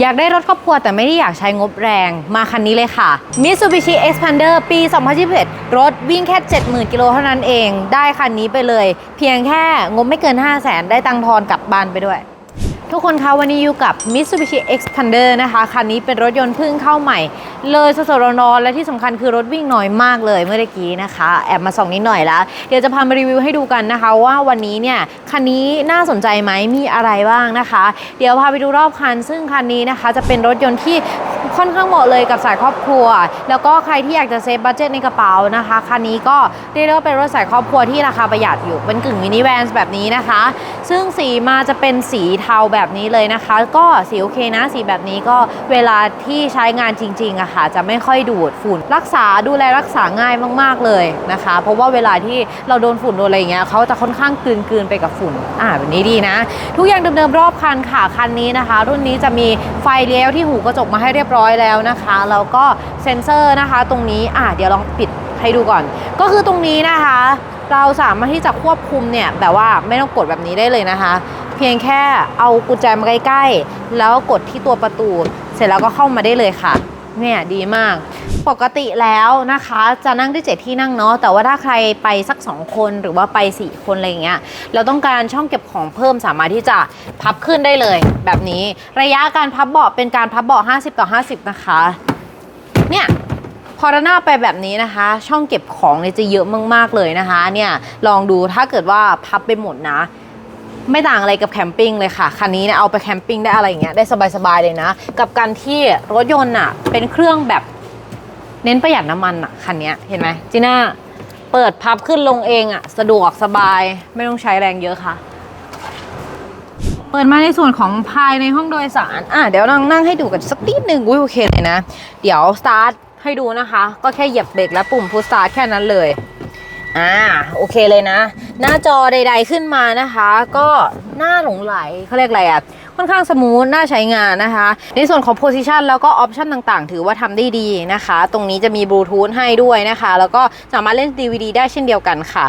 อยากได้รถครอบครัวแต่ไม่ได้อยากใช้งบแรงมาคันนี้เลยค่ะ Mitsubishi Xpander ปี 2021 รถวิ่งแค่ 70,000 กิโลเท่านั้นเอง ได้คันนี้ไปเลย เพียงแค่งบไม่เกิน 5 0 0 0 0 0 ได้ตังค์ทอนกลับบ้านไปด้วย ทุกคนคะวันนี้อยู่กับ Mitsubishi Xpander นะคะ คันนี้เป็นรถยนต์เพิ่งเข้าใหม่ เลยสดๆร้อนๆและที่สำคัญคือรถวิ่งน้อยมากเลยเมื่อกี้นะคะ แอบมาส่องนิดหน่อยแล้ว เดี๋ยวจะพามารีวิวให้ดูกันนะคะ ว่าวันนี้เนี่ย คันนี้น่าสนใจไหมมีอะไรบ้างนะคะ เดี๋ยวพาไปดูรอบคัน ซึ่งคันนี้นะคะ จะเป็นรถยนต์ที่ ค่อนข้างเหมาะเลยกับสายครอบครัว แล้วก็ใครที่อยากจะเซฟบัตเจ็ตในกระเป๋านะคะคันนี้ก็เรียกได้ว่าเป็นรถสายครอบครัวที่ราคาประหยัดอยู่เป็นกึ่งมินิแวนแบบนี้นะคะ ซึ่งสีมาจะเป็นสีเทาแบบนี้เลยนะคะ ก็สีโอเคนะสีแบบนี้ก็เวลาที่ใช้งานจริงๆอะค่ะ จะไม่ค่อยดูดฝุ่น รักษาดูแลรักษาง่ายมาก ๆเลยนะคะ เพราะว่าเวลาที่เราโดนฝุ่นโดนอะไรอย่างเงี้ยเขาจะค่อนข้างกลืนๆไปกับฝุ่นอ่าแบบนี้ดีนะ ทุกอย่างเดิมๆรอบคันค่ะคันนี้นะคะ รุ่นนี้จะมีไฟเลี้ยวที่หูกระจกมาให้เรียบร้อยแล้วนะคะแล้วก็เซ็นเซอร์นะคะ ตรงนี้อ่าเดี๋ยวลองปิดให้ดูก่อน ก็คือตรงนี้นะคะ เราสามารถที่จะควบคุมเนี่ยแบบว่าไม่ต้องกดแบบนี้ได้เลยนะคะ เพียงแค่เอากุญแจมาใกล้ๆแล้วกดที่ตัวประตู เสร็จแล้วก็เข้ามาได้เลยค่ะ เนี่ยดีมาก ปกติแล้วนะคะ จะนั่งได้เจ็ดที่นั่งเนาะแต่ว่าถ้าใครไปสัก 2 คนหรือว่าไป 4 คนอะไรเงี้ยเราต้องการช่องเก็บของเพิ่มสามารถที่จะพับขึ้นได้เลย แบบนี้ระยะการพับเบาะเป็นการพับเบาะ50 ต่อ 50 นะคะ เนี่ยพอด้านหน้าไปแบบนี้นะคะ ช่องเก็บของเนี่ยจะเยอะมากๆเลยนะคะ เนี่ยลองดูถ้าเกิดว่าพับไปหมดนะ ไม่ต่างอะไรกับแคมปิ้งเลยค่ะ คันนี้เนี่ยเอาไปแคมปิ้งได้อะไรอย่างเงี้ยได้สบายๆเลยนะ กับการที่รถยนต์อะเป็นเครื่องแบบเน้นประหยัดน้ำมันอะคันนี้เห็นไหมจีน่าเปิดพับขึ้นลงเองอะสะดวกสบายไม่ต้องใช้แรงเยอะค่ะ เปิดมาในส่วนของภายในห้องโดยสารอะเดี๋ยวนั่งนั่งให้ดูกันสักนิดหนึ่งอุ้ยโอเคเลยนะ เดี๋ยวสตาร์ทให้ดูนะคะ ก็แค่เหยียบเบรกและปุ่มพุชสตาร์ทแค่นั้นเลยอ่าโอเคเลยนะ หน้าจอใด ๆขึ้นมานะคะ ก็หน่าหลงไหลเขาเรียกอะไรอะค่อนข้างสมูทน่าใช้งานนะคะ ในส่วนของ position แล้วก็ option ต่างๆ ถือว่าทำได้ดีนะคะ ตรงนี้จะมีบลูทูธให้ด้วยนะคะ แล้วก็สามารถเล่น DVD ได้เช่นเดียวกันค่ะ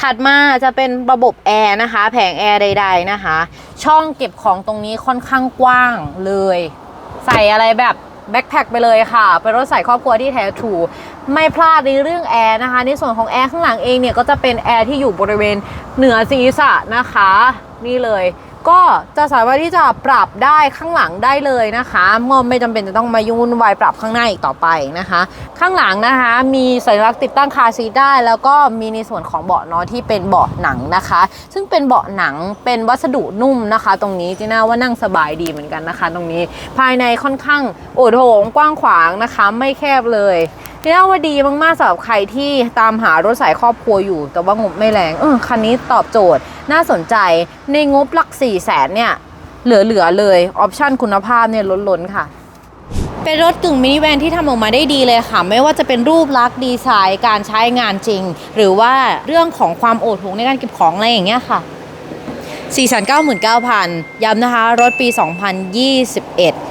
ถัดมาจะเป็นระบบแอร์นะคะ แผงแอร์ใด ๆนะคะ ช่องเก็บของตรงนี้ค่อนข้างกว้างเลย ใส่อะไรแบบ แบ็คแพคไปเลยค่ะ เป็นรถใส่ครอบครัวที่แท้ถูไม่พลาดในเรื่องแอร์นะคะ ในส่วนของแอร์ข้างหลังเองเนี่ยก็จะเป็นแอร์ที่อยู่บริเวณเหนือศีรษะนะคะ นี่เลย ก็จะสามารถที่จะปรับได้ข้างหลังได้เลยนะคะมอมไม่จำเป็นจะต้องมายุ่นวายปรับข้างหน้าอีกต่อไปนะคะ ข้างหลังนะคะมีสัญลักษณ์ติดตั้งคาซีได้ แล้วก็มีในส่วนของเบาะเนาะที่เป็นเบาะหนังนะคะ ซึ่งเป็นเบาะหนังเป็นวัสดุนุ่มนะคะ ตรงนี้จีน่าว่านั่งสบายดีเหมือนกันนะคะ ตรงนี้ภายในค่อนข้างโอดโถงกว้างขวางนะคะ ไม่แคบเลยนี่น่าว่าดีมากๆสำหรับใครที่ตามหารถสายครอบครัวอยู่ แต่ว่างบไม่แรงเออคันนี้ตอบโจทย์น่าสนใจในงบหลัก4ี่แสนเนี่ย เหลือๆเลยออปชั่นคุณภาพเนี่ยล้นๆค่ะเป็นรถกึ่งมินิแวนที่ทำออกมาได้ดีเลยค่ะ ไม่ว่าจะเป็นรูปลักษณ์ดีไซน์การใช้งานจริง หรือว่าเรื่องของความโอดโถงในการเก็บของอะไรอย่างเงี้ยค่ะ499,000ย้ำนะคะ รถปี 2021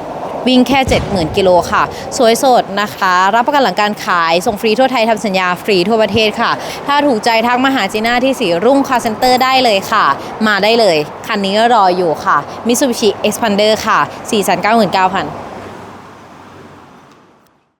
วิ่งแค่ 70,000 กิโลค่ะ สวยสดนะคะ รับประกันหลังการขายส่งฟรีทั่วไทยทำสัญญาฟรีทั่วประเทศค่ะ ถ้าถูกใจทักมาหาจีน่าที่สีรุ่งคาเซ็นเตอร์ได้เลยค่ะ มาได้เลย คันนี้รออยู่ค่ะ Mitsubishi Expander ค่ะ 499,000